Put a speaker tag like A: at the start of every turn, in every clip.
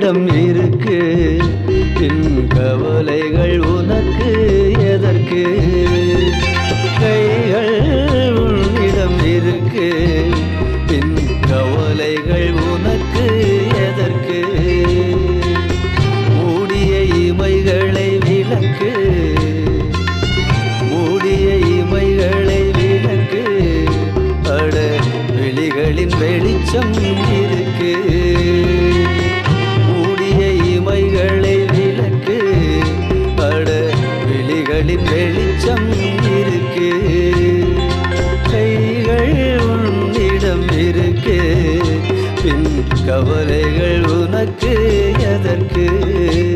A: உன்னிடம் இருக்கு. பின் கவலைகள் உனக்கு எதற்கு? கைகள் உன்னிடம் இருக்கு. பின் கவலைகள் உனக்கு எதற்கு? மூடிய இமைகளை விளக்கு. மூடிய இமைகளை விளக்கு. அட வெளிகளின் வெளிச்சம் இருக்கு. கண்களின் வெளிச்சம் இருக்கு. கைகள் உன்னிடம் இருக்கு. பின் கவலைகள் உனக்கு எதற்கு?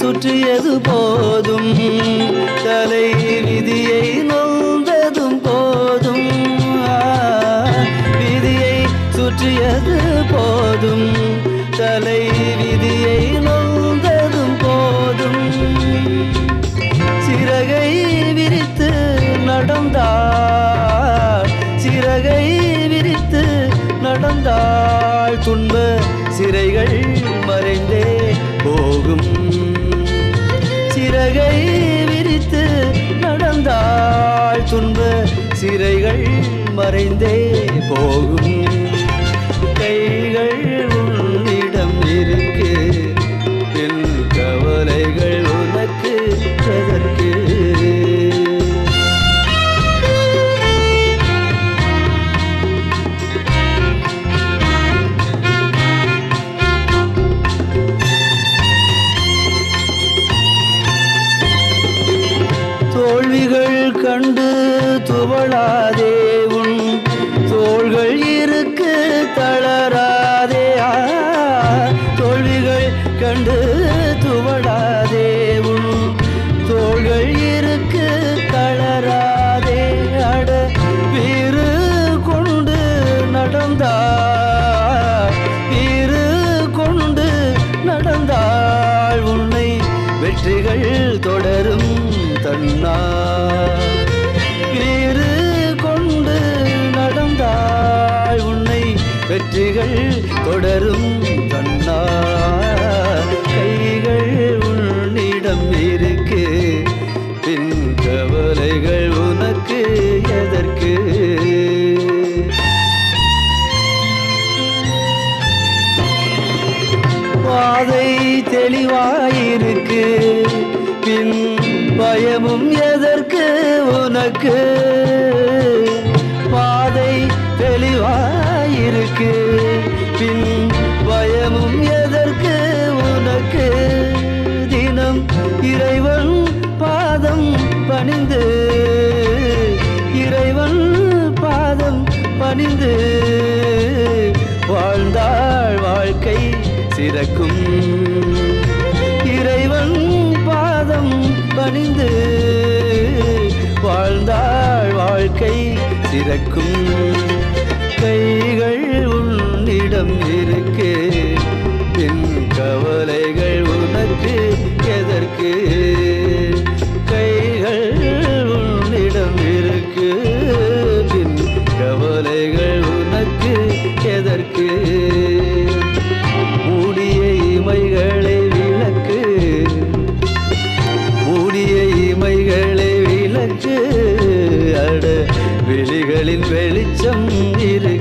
A: சுற்றியது போதும். தலை விதியை நொந்ததும் போதும். விதியை சுற்றியது போதும். தலை விதியை நொந்ததும் போதும். சிறகை விரித்து நடந்தாள். சிறகை விரித்து நடந்தாள். துன்ப சிறைகள் மறைந்தே போகும். துன்ப சிறைகள் மறைந்தே போகும். நடந்தாள் உன்னை வெற்றிகள் தொடரும் தன்னா வீறு கொண்டு நடந்தாள் உன்னை வெற்றிகள் தொடரும் தன்னா கைகள் உன்னிடம் இருக்கு பின் கவலைகள் உனக்கு எதற்கு? தெளிவாயிருக்கு. பின் பயமும் எதற்கு உனக்கு? பாதை தெளிவாயிருக்கு. பின் பயமும் எதற்கு உனக்கு? தினம் இறைவன் பாதம் பணிந்து இறைவன் பாதம் பணிந்து வாழ்ந்தாள் வாழ்க்கை சிறக்கும். பணிந்து வாழ்ந்தாள் வாழ்க்கை சிறக்கும். கைகள் உன்னிடம் இருக்கு என் கவலைகள் உனக்கு எதற்கு? விழிகளின் வெளிச்சம் இருக்கு